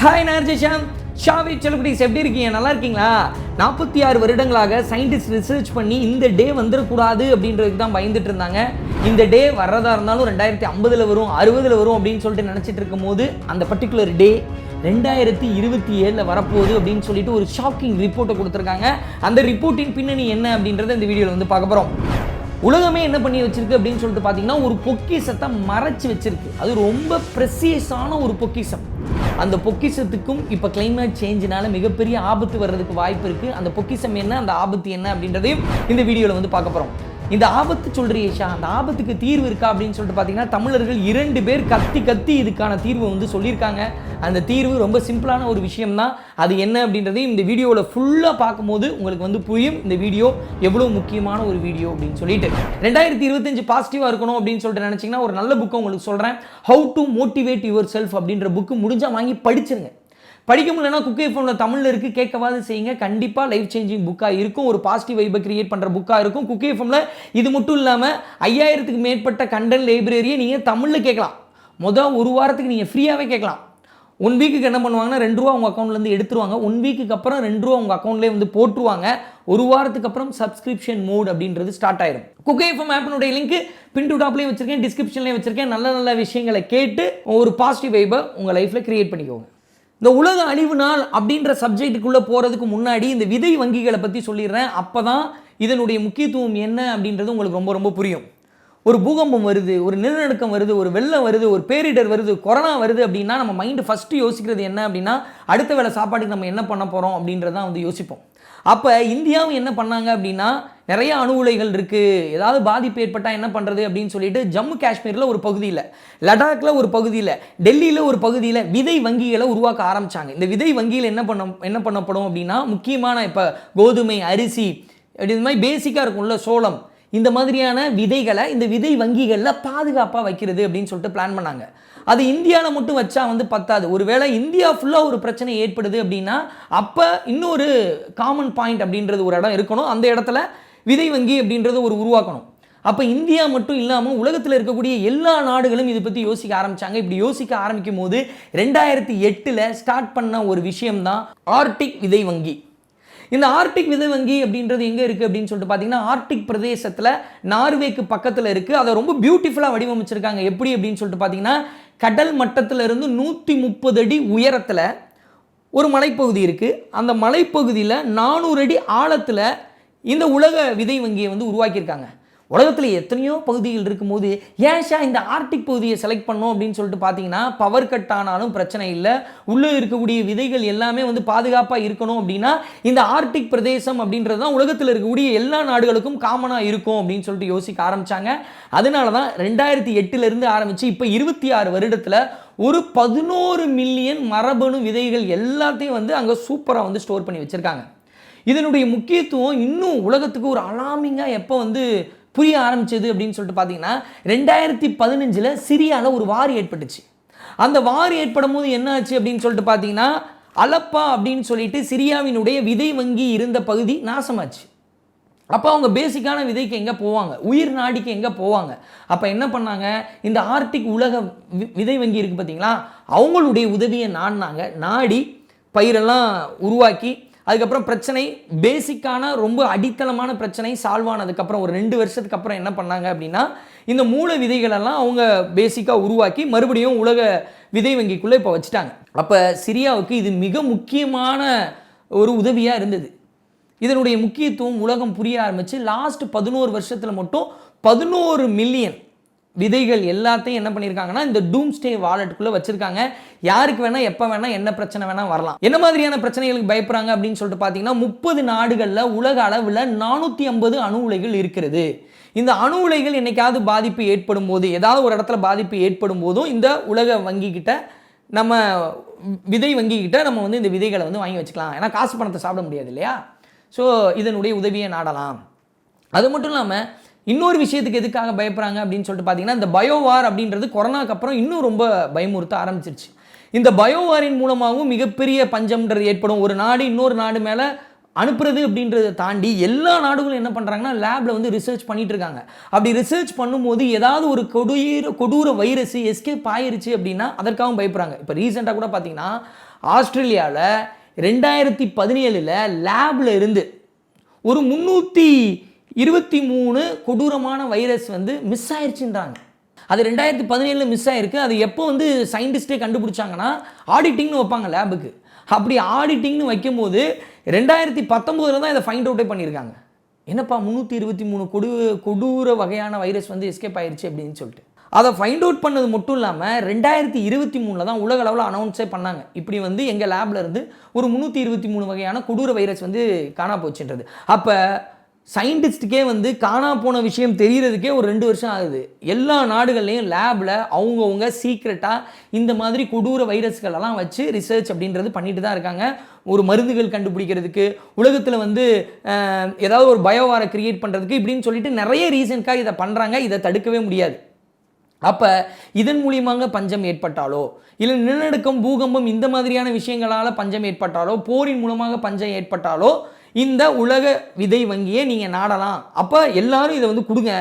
Hi நர்ஜிஷாம் Xavi செல்குடிஸ் எப்படி இருக்கீங்க? நல்லா இருக்கீங்களா? நாற்பத்தி ஆறு வருடங்களாக சயின்டிஸ்ட் ரிசர்ச் பண்ணி இந்த டே வந்துடக்கூடாது அப்படின்றதுக்கு தான் பயந்துட்டு இருந்தாங்க. இந்த டே வர்றதா இருந்தாலும் ரெண்டாயிரத்தி ஐம்பதில் வரும் அறுபதில் வரும் அப்படின்னு சொல்லிட்டு நினச்சிட்டு இருக்கும் போது அந்த பர்டிகுலர் டே ரெண்டாயிரத்தி இருபத்தி ஏழில் வரப்போகுது அப்படின்னு சொல்லிட்டு ஒரு ஷாக்கிங் ரிப்போர்ட்டை கொடுத்துருக்காங்க. அந்த ரிப்போர்ட்டின் பின்னணி என்ன அப்படின்றத இந்த வீடியோவில் வந்து பார்க்க போகிறோம் உலகமே என்ன பண்ணி வச்சிருக்கு அப்படின்னு சொல்லிட்டு பார்த்தீங்கன்னா ஒரு பொக்கிஷத்தை மறைச்சு வச்சிருக்கு. அது ரொம்ப ப்ரெசியஸான ஒரு பொக்கிஷம். அந்த பொக்கிஷத்துக்கும் இப்போ கிளைமேட் சேஞ்சினால மிகப்பெரிய ஆபத்து வர்றதுக்கு வாய்ப்பு இருக்குது அந்த பொக்கிஷம் என்ன அந்த ஆபத்து என்ன அப்படின்றதையும் இந்த வீடியோவில் வந்து பார்க்க போகிறோம் இந்த ஆபத்து சொல்றியேஷா அந்த ஆபத்துக்கு தீர்வு இருக்கா அப்படின்னு சொல்லிட்டு பார்த்தீங்கன்னா தமிழர்கள் இரண்டு பேர் கத்தி கத்தி இதுக்கான தீர்வை வந்து சொல்லியிருக்காங்க. அந்த தீர்வு ரொம்ப சிம்பிளான ஒரு விஷயம் தான் அது என்ன அப்படின்றதையும் இந்த வீடியோவில் ஃபுல்லாக பார்க்கும்போது உங்களுக்கு வந்து புரியும். இந்த வீடியோ எவ்வளோ முக்கியமான ஒரு வீடியோ அப்படின்னு சொல்லிட்டு. ரெண்டாயிரத்தி இருபத்தஞ்சு பாசிட்டிவாக இருக்கணும் அப்படின்னு சொல்லிட்டு நினச்சிங்கன்னா ஒரு நல்ல புக்கை உங்களுக்கு சொல்கிறேன் how to motivate yourself அப்படின்ற புக்கு முடிஞ்சால் வாங்கி படிச்சிருங்க. படிக்க முடியலன்னா குக்கே ஃபோனில் தமிழில் இருக்குது கேட்கவாது செய்யுங்க. கண்டிப்பாக லைஃப் சேஞ்சிங் புக்காக இருக்கும். ஒரு பாசிட்டிவ் வைப்பை கிரியேட் பண்ணுற புக்காக இருக்கும். குக்கே ஃபோனில் இது மட்டும் இல்லாமல் ஐயாயிரத்துக்கு மேற்பட்ட கண்டென்ட் லைப்ரரியை நீங்கள் தமிழில் கேட்கலாம். மொதல் ஒரு வாரத்துக்கு நீங்கள் ஃப்ரீயாகவே கேட்கலாம். ஒன் வீக்குக்கு என்ன பண்ணுவாங்கன்னா ரெண்டு ரூபா உங்கள் அக்கௌண்ட்லேருந்து எடுத்துருவாங்க. ஒன் வீக்குக்கு அப்புறம் ரெண்டு ரூபா உங்கள் அக்கௌண்ட்லேயே வந்து போட்டுருவாங்க. ஒரு வாரத்துக்கு அப்புறம் சப்ஸ்கிரிப்ஷன் மோட் அப்படின்றது ஸ்டார்ட் ஆயிடும் குக்கே எஃப்எம் ஆப்பினுடைய லிங்க் பின் டு டாப்லேயும் வச்சிருக்கேன் டிஸ்கிரிப்ஷன்லேயும் வச்சிருக்கேன். நல்ல நல்ல விஷயங்களை கேட்டு ஒரு பாசிட்டிவ் வைப்பை உங்கள் லைஃப்பில் கிரியேட் பண்ணிக்கோங்க. இந்த உலக அழிவு நாள் அப்படின்ற சப்ஜெக்டுக்குள்ளே போகிறதுக்கு முன்னாடி இந்த விதை வங்கிகளை பற்றி சொல்லிடுறேன். அப்போ தான் இதனுடைய முக்கியத்துவம் என்ன அப்படின்றது உங்களுக்கு ரொம்ப ரொம்ப புரியும். ஒரு பூகம்பம் வருது ஒரு நிலநடுக்கம் வருது ஒரு வெள்ளம் வருது ஒரு பேரிடர் வருது கொரோனா வருது அப்படின்னா நம்ம மைண்டு ஃபஸ்ட்டு யோசிக்கிறது என்ன அப்படின்னா அடுத்த வேளை சாப்பாட்டுக்கு நம்ம என்ன பண்ண போகிறோம் அப்படின்றதான் வந்து யோசிப்போம். அப்போ இந்தியாவும் என்ன பண்ணாங்க அப்படின்னா நிறைய அணு உலைகள் இருக்குது ஏதாவது பாதிப்பு ஏற்பட்டால் என்ன பண்ணுறது அப்படின்னு சொல்லிட்டு ஜம்மு காஷ்மீரில் ஒரு பகுதியில் லடாக்கில் ஒரு பகுதியில் டெல்லியில் ஒரு பகுதியில் விதை வங்கிகளை உருவாக்க ஆரம்பித்தாங்க இந்த விதை வங்கியில் என்ன பண்ண என்ன பண்ணப்படும் அப்படின்னா முக்கியமான இப்போ கோதுமை அரிசி அப்படி இந்த மாதிரி பேசிக்காக இருக்கும்ல சோளம். இந்த மாதிரியான விதைகளை இந்த விதை வங்கிகளில் பாதுகாப்பாக வைக்கிறது அப்படின்னு சொல்லிட்டு பிளான் பண்ணாங்க. அது இந்தியாவில் மட்டும் வச்சா வந்து பத்தாது. ஒருவேளை இந்தியா ஃபுல்லாக ஒரு பிரச்சனை ஏற்படுது அப்படின்னா அப்போ இன்னொரு காமன் பாயிண்ட் அப்படின்றது ஒரு இடம் இருக்கணும். அந்த இடத்துல விதை வங்கி அப்படின்றத ஒரு உருவாக்கணும். அப்போ இந்தியா மட்டும் இல்லாமல் உலகத்தில் இருக்கக்கூடிய எல்லா நாடுகளும் இதை பற்றி யோசிக்க ஆரம்பித்தாங்க இப்படி யோசிக்க ஆரம்பிக்கும் போது ரெண்டாயிரத்தி எட்டில் ஸ்டார்ட் பண்ண ஒரு விஷயம்தான் ஆர்டிக் விதை வங்கி. இந்த ஆர்டிக் விதை வங்கி அப்படின்றது எங்கே இருக்குது அப்படின்னு சொல்லிட்டு பார்த்தீங்கன்னா ஆர்டிக் பிரதேசத்தில் நார்வேக்கு பக்கத்தில் இருக்குது அதை ரொம்ப பியூட்டிஃபுல்லாக வடிவமைச்சிருக்காங்க. எப்படி அப்படின்னு சொல்லிட்டு பார்த்தீங்கன்னா கடல் மட்டத்தில் இருந்து நூற்றி முப்பது அடி உயரத்தில் ஒரு மலைப்பகுதி இருக்குது அந்த மலைப்பகுதியில் நானூறு அடி ஆழத்தில் இந்த உலக விதை வங்கியை வந்து உருவாக்கியிருக்காங்க. உலகத்தில் எத்தனையோ பகுதிகள் இருக்கும்போது ஏன்ஷா இந்த ஆர்டிக் பகுதியை செலக்ட் பண்ணோம் அப்படின்னு சொல்லிட்டு பார்த்தீங்கன்னா பவர் கட் ஆனாலும் பிரச்சனை இல்லை. உள்ளே இருக்கக்கூடிய விதைகள் எல்லாமே வந்து பாதுகாப்பாக இருக்கணும் அப்படின்னா இந்த ஆர்டிக் பிரதேசம் அப்படின்றது தான் உலகத்தில் இருக்கக்கூடிய எல்லா நாடுகளுக்கும் காமனாக இருக்கும் அப்படின்னு சொல்லிட்டு யோசிக்க ஆரம்பித்தாங்க அதனால தான் ரெண்டாயிரத்தி எட்டுலேருந்து ஆரம்பித்து இப்போ இருபத்தி ஆறு வருடத்தில் ஒரு பதினோரு மில்லியன் மரபணு விதைகள் எல்லாத்தையும் வந்து அங்கே சூப்பராக வந்து ஸ்டோர் பண்ணி வச்சுருக்காங்க. இதனுடைய முக்கியத்துவம் இன்னும் உலகத்துக்கு ஒரு அலாமிங்காக எப்போ வந்து புரிய ஆரம்பிச்சது அப்படின்னு சொல்லிட்டு பார்த்தீங்கன்னா ரெண்டாயிரத்தி பதினஞ்சில் சிரியாவில் ஒரு வார் ஏற்பட்டுச்சு. அந்த வார் ஏற்படும் போது என்ன ஆச்சு அப்படின்னு சொல்லிட்டு பார்த்தீங்கன்னா அலப்பா அப்படின்னு சொல்லிட்டு சிரியாவினுடைய விதை வங்கி இருந்த பகுதி நாசமாச்சு. அப்போ அவங்க பேசிக்கான விதைக்கு எங்கே போவாங்க? உயிர் நாடிக்கு எங்கே போவாங்க? அப்போ என்ன பண்ணாங்க? இந்த ஆர்டிக் உலக வி- விதை வங்கி இருக்குது பார்த்தீங்களா அவங்களுடைய உதவியை நாடினாங்க. நாடி பயிரெல்லாம் உருவாக்கி அதுக்கப்புறம் பிரச்சனை பேசிக்கான ரொம்ப அடித்தளமான பிரச்சனை சால்வ் ஆனதுக்கப்புறம் ஒரு ரெண்டு வருஷத்துக்கு அப்புறம் என்ன பண்ணாங்க அப்படின்னா இந்த மூல விதைகளெல்லாம் அவங்க பேசிக்காக உருவாக்கி மறுபடியும் உலக விதை வங்கிக்குள்ளே இப்போ வச்சுட்டாங்க. அப்போ சிரியாவுக்கு இது மிக முக்கியமான ஒரு உதவியாக இருந்தது. இதனுடைய முக்கியத்துவம் உலகம் புரிய ஆரம்பித்து லாஸ்ட் பதினோரு வருஷத்தில் மட்டும் பதினோரு மில்லியன் விதைகள் எல்லாத்தையும் என்ன பண்ணியிருக்காங்கன்னா இந்த டூம் ஸ்டே வாலெட்டுக்குள்ளே வச்சிருக்காங்க. யாருக்கு வேணால் எப்போ வேணால் என்ன பிரச்சனை வேணால் வரலாம். என்ன மாதிரியான பிரச்சனைகளுக்கு பயப்படுறாங்க அப்படின்னு சொல்லிட்டு பார்த்தீங்கன்னா முப்பது நாடுகளில் உலக அளவில் நானூற்றி ஐம்பது அணு உலைகள் இருக்கிறது. இந்த அணு உலைகள் என்னைக்காவது பாதிப்பு ஏற்படும் போது ஏதாவது ஒரு இடத்துல பாதிப்பு ஏற்படும் போதும் இந்த உலக வங்கி கிட்ட நம்ம விதை வங்கி கிட்ட நம்ம வந்து இந்த விதைகளை வந்து வாங்கி வச்சுக்கலாம். ஏன்னா காசு பணத்தை சாப்பிட முடியாது இல்லையா? ஸோ இதனுடைய உதவியை நாடலாம். அது மட்டும் இல்லாமல் இன்னொரு விஷயத்துக்கு எதுக்காக பயப்படுறாங்க அப்படின்னு சொல்லிட்டு பார்த்தீங்கன்னா இந்த பயோவார் அப்படின்றது கொரோனாக்கு அப்புறம் இன்னும் ரொம்ப பயமுறுத்த ஆரம்பிச்சிருச்சு. இந்த பயோவாரின் மூலமாகவும் மிகப்பெரிய பஞ்சம்ன்றது ஏற்படும். ஒரு நாடு இன்னொரு நாடு மேலே அனுப்புறது அப்படின்றத தாண்டி எல்லா நாடுகளும் என்ன பண்ணுறாங்கன்னா லேபில் வந்து ரிசர்ச் பண்ணிட்டு இருக்காங்க. அப்படி ரிசர்ச் பண்ணும்போது ஏதாவது ஒரு கொடூர கொடூர வைரஸ் எஸ்கேப் ஆயிருச்சு அப்படின்னா அதற்காகவும் பயப்படுறாங்க இப்போ ரீசெண்டாக கூட பார்த்தீங்கன்னா ஆஸ்திரேலியாவில் ரெண்டாயிரத்தி பதினேழில் லேபில் இருந்து ஒரு முந்நூற்றி இருபத்தி மூணு கொடூரமான வைரஸ் வந்து மிஸ் ஆயிடுச்சுன்றாங்க அது ரெண்டாயிரத்தி பதினேழில் மிஸ் ஆயிருக்கு. அது எப்போ வந்து சயின்டிஸ்டே கண்டுபிடிச்சாங்கன்னா ஆடிட்டிங்னு வைப்பாங்க லேபுக்கு அப்படி ஆடிட்டிங்னு வைக்கும்போது ரெண்டாயிரத்தி பத்தொம்போதில் தான் இதை ஃபைண்ட் அவுட்டே பண்ணியிருக்காங்க. என்னப்பா முந்நூற்றி இருபத்தி மூணு கொடு கொடூர வகையான வைரஸ் வந்து எஸ்கேப் ஆயிடுச்சு அப்படின்னு சொல்லிட்டு. அதை ஃபைண்ட் அவுட் பண்ணது மட்டும் இல்லாமல் ரெண்டாயிரத்தி இருபத்தி மூணில் தான் உலக அளவில் அனௌன்ஸே பண்ணாங்க. இப்படி வந்து எங்கள் லேப்லேருந்து ஒரு முந்நூற்றி இருபத்தி மூணு வகையான கொடூர வைரஸ் வந்து காணா போச்சுன்றது. அப்போ சயின்டிஸ்ட்டுக்கே வந்து காணா போன விஷயம் தெரிகிறதுக்கே ஒரு ரெண்டு வருஷம் ஆகுது. எல்லா நாடுகள்லேயும் லேபில் அவங்கவுங்க சீக்ரெட்டாக இந்த மாதிரி கொடூர வைரஸ்கள் எல்லாம் வச்சு ரிசர்ச் அப்படின்றது பண்ணிட்டு தான் இருக்காங்க. ஒரு மருந்துகள் கண்டுபிடிக்கிறதுக்கு உலகத்தில் வந்து ஏதாவது ஒரு பயோவாரை கிரியேட் பண்ணுறதுக்கு இப்படின்னு சொல்லிட்டு நிறைய ரீசனுக்காக இதை பண்ணுறாங்க இதை தடுக்கவே முடியாது. அப்போ இதன் மூலியமாக பஞ்சம் ஏற்பட்டாலோ இல்லை நிலநடுக்கம் பூகம்பம் இந்த மாதிரியான விஷயங்களால் பஞ்சம் ஏற்பட்டாலோ போரின் மூலமாக பஞ்சம் ஏற்பட்டாலோ இந்த உலக விதை வங்கியை நீங்கள் நாடலாம். அப்போ எல்லாரும் இதை வந்து கொடுங்க.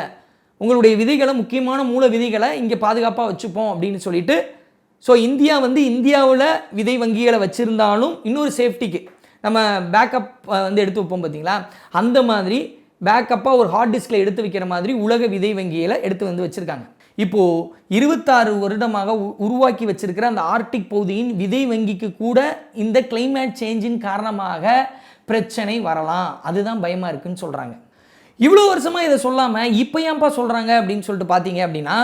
உங்களுடைய விதைகளை முக்கியமான மூல விதைகளை இங்கே பாதுகாப்பாக வச்சுப்போம் அப்படின்னு சொல்லிட்டு ஸோ இந்தியா வந்து இந்தியாவில் விதை வங்கிகளை வச்சுருந்தாலும் இன்னொரு சேஃப்டிக்கு நம்ம பேக்கப் வந்து எடுத்து வைப்போம் பார்த்தீங்களா அந்த மாதிரி பேக்கப்பாக ஒரு ஹார்ட் டிஸ்கில் எடுத்து வைக்கிற மாதிரி உலக விதை வங்கியில் எடுத்து வந்து வச்சுருக்காங்க. இப்போது இருபத்தாறு வருடமாக உ- உருவாக்கி வச்சிருக்கிற அந்த ஆர்டிக் பகுதியின் விதை வங்கிக்கு கூட இந்த கிளைமேட் சேஞ்சின் காரணமாக பிரச்சனை வரலாம். அதுதான் பயமாக இருக்குன்னு சொல்கிறாங்க இவ்வளோ வருஷமாக இதை சொல்லாமல் இப்போ ஏன்ப்பா சொல்கிறாங்க அப்படின்னு சொல்லிட்டு பார்த்தீங்க அப்படின்னா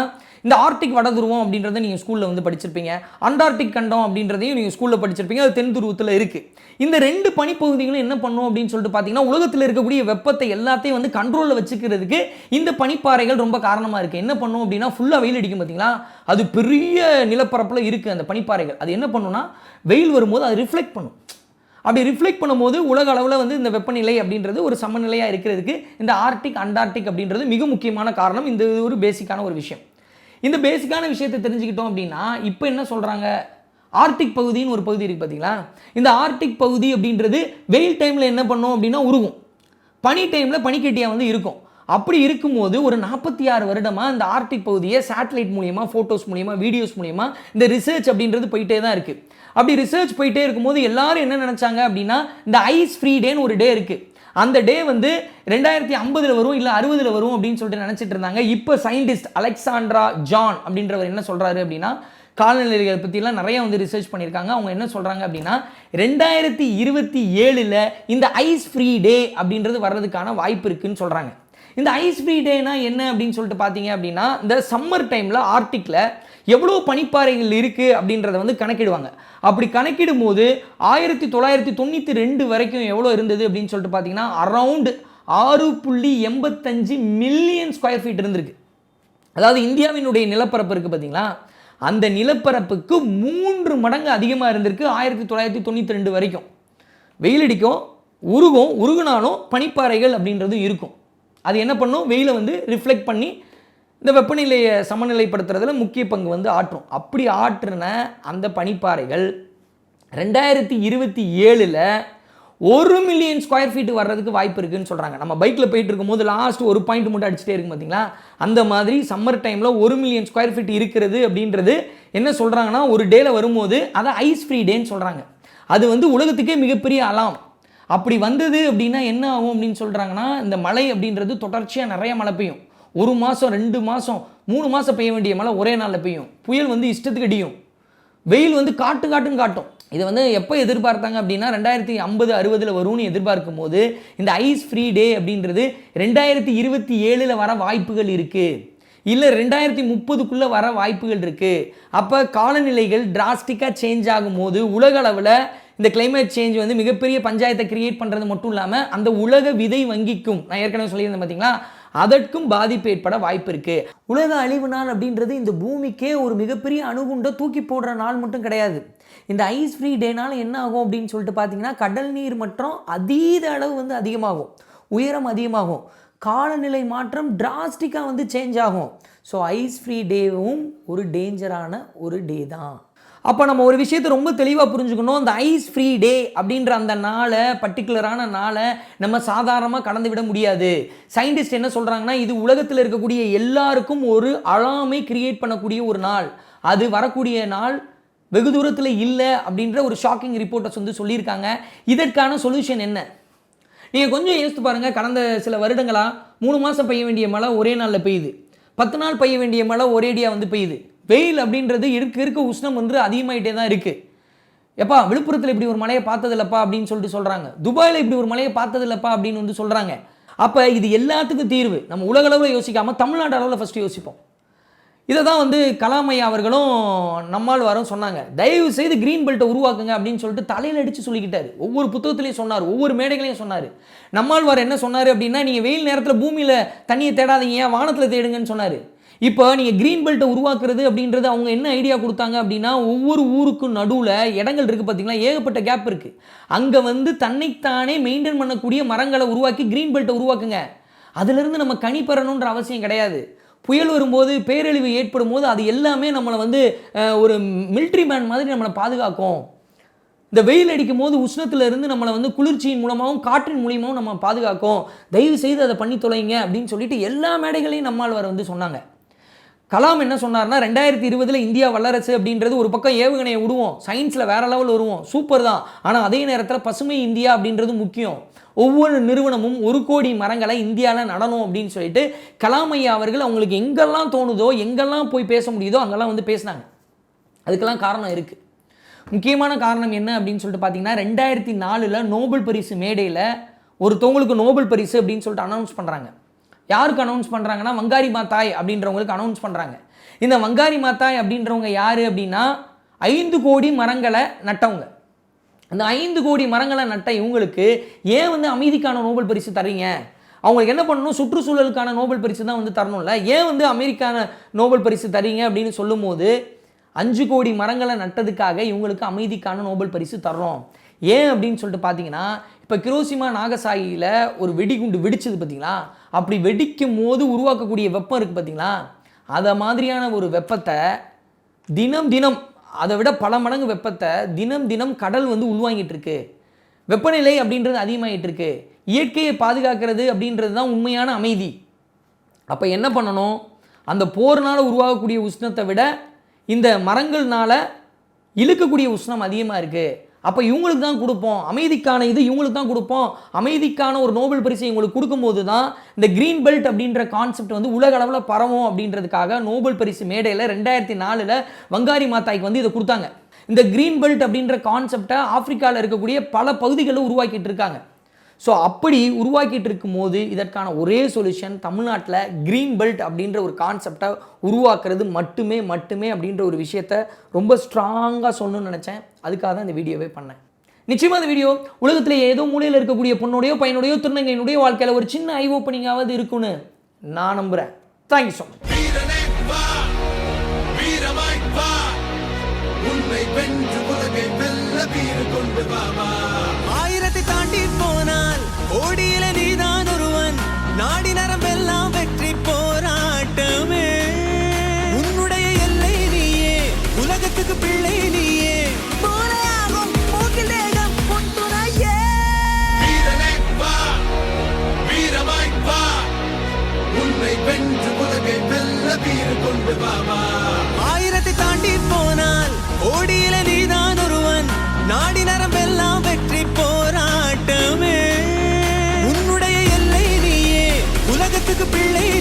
இந்த ஆர்டிக் வட துருவம் அப்படின்றத நீங்கள் ஸ்கூலில் வந்து படிச்சிருப்பீங்க. அண்டார்டிக் கண்டம் அப்படின்றதையும் நீங்கள் ஸ்கூலில் படிச்சிருப்பீங்க. அது தென் துருவத்தில் இருக்குது இந்த ரெண்டு பனிப்பகுதிகளும் என்ன பண்ணும் அப்படின்னு சொல்லிட்டு பார்த்தீங்கன்னா உலகத்தில் இருக்கக்கூடிய வெப்பத்தை எல்லாத்தையும் வந்து கண்ட்ரோலில் வச்சுக்கிறதுக்கு இந்த பனிப்பாறைகள் ரொம்ப காரணமாக இருக்குது என்ன பண்ணும் அப்படின்னா ஃபுல்லாக வெயில் அடிக்கும் பார்த்தீங்களா? அது பெரிய நிலப்பரப்பில் இருக்குது அந்த பனிப்பாறைகள். அது என்ன பண்ணுன்னா வெயில் வரும்போது அது ரிஃப்ளெக்ட் பண்ணும். அப்படி ரிஃப்ளெக்ட் பண்ணும்போது உலக அளவில் வந்து இந்த வெப்பநிலை அப்படின்றது ஒரு சமநிலையாக இருக்கிறதுக்கு இந்த ஆர்டிக் அண்டார்டிக் அப்படின்றது மிக முக்கியமான காரணம். இந்த ஒரு பேசிக்கான ஒரு விஷயம். இந்த பேசிக்கான விஷயத்தை தெரிஞ்சுக்கிட்டோம் அப்படின்னா இப்போ என்ன சொல்கிறாங்க ஆர்டிக் பகுதின்னு ஒரு பகுதி இருக்குது பார்த்தீங்களா இந்த ஆர்டிக் பகுதி அப்படின்றது வெயில் டைமில் என்ன பண்ணும் அப்படின்னா உருகும். பனி டைமில் பனிக்கட்டியாக வந்து இருக்கும். அப்படி இருக்கும்போது ஒரு நாற்பத்தி ஆறு வருடமாக இந்த ஆர்டிக் பகுதியை சேட்டலைட் மூலியமாக ஃபோட்டோஸ் மூலியமாக வீடியோஸ் மூலியமாக இந்த ரிசர்ச் அப்படின்றது போயிட்டே தான் இருக்குது அப்படி ரிசர்ச் போயிட்டே இருக்கும்போது எல்லாரும் என்ன நினச்சாங்க அப்படின்னா இந்த ஐஸ் ஃப்ரீ டேன்னு ஒரு டே இருக்குது அந்த டே வந்து ரெண்டாயிரத்தி ஐம்பதில் வரும் இல்லை அறுபதில் வரும் அப்படின்னு சொல்லிட்டு நினச்சிட்டு இருந்தாங்க. இப்போ சயின்டிஸ்ட் அலெக்சாண்ட்ரா ஜான் அப்படின்றவர் என்ன சொல்கிறாரு அப்படின்னா காலநிலைகளை பற்றிலாம் நிறைய வந்து ரிசர்ச் பண்ணியிருக்காங்க. அவங்க என்ன சொல்கிறாங்க அப்படின்னா ரெண்டாயிரத்தி இருபத்தி ஏழில் இந்த ஐஸ் ஃப்ரீ டே அப்படின்றது வர்றதுக்கான வாய்ப்பு இருக்குன்னு சொல்கிறாங்க இந்த ஐஸ் ஃப்ரீ டேனா என்ன அப்படின்னு சொல்லிட்டு பார்த்தீங்க அப்படின்னா இந்த சம்மர் டைமில் ஆர்டிக்கில் எவ்வளோ பனிப்பாறைகள் இருக்குது அப்படின்றத வந்து கணக்கிடுவாங்க. அப்படி கணக்கிடும் போது ஆயிரத்தி தொள்ளாயிரத்தி தொண்ணூற்றி ரெண்டு வரைக்கும் எவ்வளோ இருந்தது அப்படின்னு சொல்லிட்டு பார்த்தீங்கன்னா அரவுண்டு ஆறு புள்ளி எண்பத்தஞ்சு மில்லியன் ஸ்கொயர் ஃபீட் இருந்திருக்கு. அதாவது இந்தியாவினுடைய நிலப்பரப்பு இருக்குது பார்த்தீங்களா அந்த நிலப்பரப்புக்கு மூன்று மடங்கு அதிகமாக இருந்திருக்கு ஆயிரத்தி தொள்ளாயிரத்தி தொண்ணூற்றி ரெண்டு வரைக்கும். வெயிலடிக்கும் உருகும் உருகுனாலும் பனிப்பாறைகள் அப்படின்றதும் இருக்கும். அது என்ன பண்ணும்? வெயிலை வந்து ரிஃப்ளெக்ட் பண்ணி இந்த வெப்பநிலையை சமநிலைப்படுத்துறதுல முக்கிய பங்கு வந்து ஆற்றும். அப்படி ஆற்றுன அந்த பனிப்பாறைகள் ரெண்டாயிரத்தி இருபத்தி ஏழில் ஒரு மில்லியன் ஸ்கொயர் ஃபீட் வர்றதுக்கு வாய்ப்பு இருக்குன்னு சொல்கிறாங்க நம்ம பைக்கில் போயிட்டு இருக்கும்போது லாஸ்ட் ஒரு பாயிண்ட் மட்டும் அடிச்சுட்டே இருக்கும் பார்த்தீங்களா அந்த மாதிரி சம்மர் டைமில் ஒரு மில்லியன் ஸ்கொயர் ஃபீட் இருக்கிறது அப்படின்றது என்ன சொல்கிறாங்கன்னா ஒரு டேல வரும்போது அதை ஐஸ் ஃப்ரீ டேன்னு சொல்கிறாங்க அது வந்து உலகத்துக்கே மிகப்பெரிய அலாம் அப்படி வந்தது அப்படின்னா என்ன ஆகும் அப்படின்னு சொல்கிறாங்கன்னா இந்த மழை அப்படின்றது தொடர்ச்சியாக நிறைய மழை பெய்யும். ஒரு மாதம் ரெண்டு மாதம் மூணு மாதம் பெய்ய வேண்டிய மழை ஒரே நாளில் பெய்யும். புயல் வந்து இஷ்டத்துக்கு அடியும் வெயில் வந்து காட்டு காட்டுன்னு காட்டும். இதை வந்து எப்போ எதிர்பார்த்தாங்க அப்படின்னா ரெண்டாயிரத்தி ஐம்பது அறுபதில் வரும்னு எதிர்பார்க்கும் போது இந்த ஐஸ் ஃப்ரீ டே அப்படின்றது ரெண்டாயிரத்தி இருபத்தி ஏழில் வர வாய்ப்புகள் இருக்குது இல்லை ரெண்டாயிரத்தி முப்பதுக்குள்ளே வர வாய்ப்புகள் இருக்குது அப்போ காலநிலைகள் டிராஸ்டிக்காக சேஞ்ச் ஆகும்போது உலக அளவில் இந்த கிளைமேட் சேஞ்ச் வந்து மிகப்பெரிய பஞ்சாயத்தை கிரியேட் பண்ணுறது மட்டும் இல்லாமல் அந்த உலக விதை வங்கிக்கும் நான் ஏற்கனவே சொல்லியிருந்தேன் பார்த்தீங்களா அதற்கும் பாதிப்பு ஏற்பட வாய்ப்பு இருக்கு. உலக அழிவு நாள் அப்படின்றது இந்த பூமிக்கே ஒரு மிகப்பெரிய அணுகுண்டை தூக்கி போடுற நாள் மட்டும் கிடையாது. இந்த ஐஸ் ஃப்ரீ டேனால என்ன ஆகும் அப்படின்னு சொல்லிட்டு பார்த்தீங்கன்னா கடல் நீர் மற்றும் அதீத அளவு வந்து அதிகமாகும். உயரம் அதிகமாகும். காலநிலை மாற்றம் டிராஸ்டிக்காக வந்து சேஞ்ச் ஆகும். ஸோ ஐஸ் ஃப்ரீ டேவும் ஒரு டேஞ்சரான ஒரு டே தான். அப்போ நம்ம ஒரு விஷயத்தை ரொம்ப தெளிவாக புரிஞ்சுக்கணும். இந்த ஐஸ் ஃப்ரீ டே அப்படின்ற அந்த நாளை பர்டிகுலரான நாளை நம்ம சாதாரணமாக கடந்து விட முடியாது. சயின்டிஸ்ட் என்ன சொல்கிறாங்கன்னா இது உலகத்தில் இருக்கக்கூடிய எல்லாருக்கும் ஒரு அலாமை கிரியேட் பண்ணக்கூடிய ஒரு நாள். அது வரக்கூடிய நாள் வெகு தூரத்தில் இல்லை அப்படின்ற ஒரு ஷாக்கிங் ரிப்போர்ட்டர்ஸ் வந்து சொல்லியிருக்காங்க. இதற்கான சொல்யூஷன் என்ன? நீங்கள் கொஞ்சம் யோசித்து பாருங்கள் கடந்த சில வருடங்களாக மூணு மாதம் பெய்ய வேண்டிய மழை ஒரே நாளில் பெய்யுது. பத்து நாள் பெய்ய வேண்டிய மழை ஒரேடியாக வந்து பெய்யுது. வெயில் அப்படின்றது இருக்க இருக்க உஷ்ணம் வந்து அதிகமாகிட்டே தான் இருக்குது எப்பா விழுப்புரத்தில் இப்படி ஒரு மலையை பார்த்ததில்லப்பா அப்படின்னு சொல்லிட்டு சொல்கிறாங்க துபாயில் இப்படி ஒரு மலையை பார்த்ததில்லப்பா அப்படின்னு வந்து சொல்கிறாங்க அப்போ இது எல்லாத்துக்கும் தீர்வு. நம்ம உலக அளவில் யோசிக்காமல் தமிழ்நாடு அளவில் ஃபஸ்ட்டு யோசிப்போம். இதை தான் வந்து கலாமையா அவர்களும் நம்மால் வரும் சொன்னாங்க. தயவு செய்து கிரீன் பெல்ட்டை உருவாக்குங்க அப்படின்னு சொல்லிட்டு தலையில் அடித்து சொல்லிக்கிட்டாரு. ஒவ்வொரு புத்தகத்துலையும் சொன்னார் ஒவ்வொரு மேடைகளையும் சொன்னார். நம்மால் என்ன சொன்னார் அப்படின்னா நீங்கள் வெயில் நேரத்தில் பூமியில் தண்ணியை தேடாதீங்க ஏன் வானத்தில் தேடுங்கன்னு சொன்னார். இப்போ நீங்கள் க்ரீன் பெல்ட்டை உருவாக்குறது அப்படின்றது அவங்க என்ன ஐடியா கொடுத்தாங்க அப்படின்னா ஒவ்வொரு ஊருக்கும் நடுவில் இடங்கள் இருக்குது பார்த்தீங்களா ஏகப்பட்ட கேப் இருக்குது அங்கே வந்து தன்னைத்தானே மெயின்டைன் பண்ணக்கூடிய மரங்களை உருவாக்கி க்ரீன் பெல்ட்டை உருவாக்குங்க. அதிலிருந்து நம்ம கனி பெறணுன்ற அவசியம் கிடையாது. புயல் வரும்போது பேரழிவு ஏற்படும் போது அது எல்லாமே நம்மளை வந்து ஒரு மிலிட்ரி மேன் மாதிரி நம்மளை பாதுகாக்கும். இந்த வெயில் அடிக்கும் போது உஷ்ணத்துல இருந்து நம்மளை வந்து குளிர்ச்சியின் மூலமாகவும் காற்றின் மூலியமாகவும் நம்ம பாதுகாக்கும். தயவு செய்து அதை பண்ணி தொலைங்க அப்படின்னு சொல்லிட்டு எல்லா மேடைகளையும் நம்மாழ்வார் வந்து சொன்னாங்க. கலாம் என்ன சொன்னார்னா ரெண்டாயிரத்தி இருபதில் இந்தியா வல்லரசு அப்படின்றது ஒரு பக்கம் ஏவுகணையை விடுவோம் சயின்ஸில் வேற லெவல் வருவோம் சூப்பர் தான். ஆனால் அதே நேரத்தில் பசுமை இந்தியா அப்படின்றது முக்கியம். ஒவ்வொரு நிறுவனமும் ஒரு கோடி மரங்களை இந்தியாவில் நடணும் அப்படின்னு சொல்லிட்டு கலாம் ஐயா அவர்கள் அவங்களுக்கு எங்கெல்லாம் தோணுதோ எங்கெல்லாம் போய் பேச முடியுதோ அங்கெல்லாம் வந்து பேசினாங்க. அதுக்கெல்லாம் காரணம் இருக்குது முக்கியமான காரணம் என்ன அப்படின்னு சொல்லிட்டு பார்த்தீங்கன்னா ரெண்டாயிரத்தி நாலில் நோபல் பரிசு மேடையில் ஒருத்தவங்களுக்கு நோபல் பரிசு அப்படின்னு சொல்லிட்டு அனௌன்ஸ் பண்ணுறாங்க யாருக்கு அனௌன்ஸ் பண்ணுறாங்கன்னா வங்காரி மாத்தாய் அப்படின்றவங்களுக்கு அனௌன்ஸ் பண்ணுறாங்க இந்த வங்காரி மாத்தாய் அப்படின்றவங்க யார் அப்படின்னா ஐந்து கோடி மரங்களை நட்டவங்க. அந்த ஐந்து கோடி மரங்களை நட்ட இவங்களுக்கு ஏன் வந்து அமைதிக்கான நோபல் பரிசு தரீங்க அவங்களுக்கு என்ன பண்ணணும்? சுற்றுச்சூழலுக்கான நோபல் பரிசு தான் வந்து தரணும்ல. ஏன் வந்து அமெரிக்கான நோபல் பரிசு தரீங்க அப்படின்னு சொல்லும்போது அஞ்சு கோடி மரங்களை நட்டதுக்காக இவங்களுக்கு அமைதிக்கான நோபல் பரிசு தர்றோம். ஏன் அப்படின்னு சொல்லிட்டு பார்த்தீங்கன்னா இப்போ கிரோசிமா நாகசாகியில் ஒரு வெடிகுண்டு வெடிச்சது பார்த்தீங்களா அப்படி வெடிக்கும் போது உருவாக்கக்கூடிய வெப்பம் இருக்குது பார்த்தீங்களா அதை மாதிரியான ஒரு வெப்பத்தை தினம் தினம் அதை விட பல மடங்கு வெப்பத்தை தினம் தினம் கடல் வந்து உள்வாங்கிட்டு இருக்கு. வெப்பநிலை அப்படின்றது அதிகமாகிட்டு இருக்கு. இயற்கையை பாதுகாக்கிறது அப்படின்றது தான் உண்மையான அமைதி. அப்போ என்ன பண்ணணும்? அந்த போர்னால் உருவாகக்கூடிய உஷ்ணத்தை விட இந்த மரங்கள்னால இழுக்கக்கூடிய உஷ்ணம் அதிகமாக இருக்குது அப்போ இவங்களுக்கு தான் கொடுப்போம். அமைதிக்கான இது இவங்களுக்கு தான் கொடுப்போம். அமைதிக்கான ஒரு நோபல் பரிசை இவங்களுக்கு கொடுக்கும்போது தான் இந்த க்ரீன் பெல்ட் அப்படின்ற கான்செப்ட் வந்து உலக அளவில் பரவும் அப்படின்றதுக்காக நோபல் பரிசு மேடையில் ரெண்டாயிரத்தி நாலில் வங்காரி மாதாய்க்கு வந்து இதை கொடுத்தாங்க. இந்த க்ரீன் பெல்ட் அப்படின்ற கான்செப்டை ஆப்பிரிக்காவில் இருக்கக்கூடிய பல பகுதிகளில் உருவாக்கிட்டு இருக்காங்க. ஸோ அப்படி உருவாக்கிட்டு இருக்கும்போது இதற்கான ஒரே சொல்யூஷன் தமிழ்நாட்டில் க்ரீன் பெல்ட் அப்படின்ற ஒரு கான்செப்டை உருவாக்குறது மட்டுமே மட்டுமே அப்படின்ற ஒரு விஷயத்த ரொம்ப ஸ்ட்ராங்காக சொல்லணும்னு நினச்சேன். அதுக்காக தான் இந்த வீடியோவே பண்ணேன். நிச்சயமாக இந்த வீடியோ உலகத்தில் ஏதோ மூலையில் இருக்கக்கூடிய பொண்ணுடையோ பையனுடையோ திருநங்கையினுடைய வாழ்க்கையில் ஒரு சின்ன ஐ ஓப்பனிங்காவது இருக்குன்னு நான் நம்புகிறேன் தேங்க்யூ ஸோ மச் வீரமாய் வா. உன்னை வென்று உலகை வெல்ல வீறு கொண்டு வா. நாடி நரம்பெல்லாம் வெற்றி போராட்டமே. உன்னுடைய எல்லை நீயே. உலகத்துக்கு பிள்ளை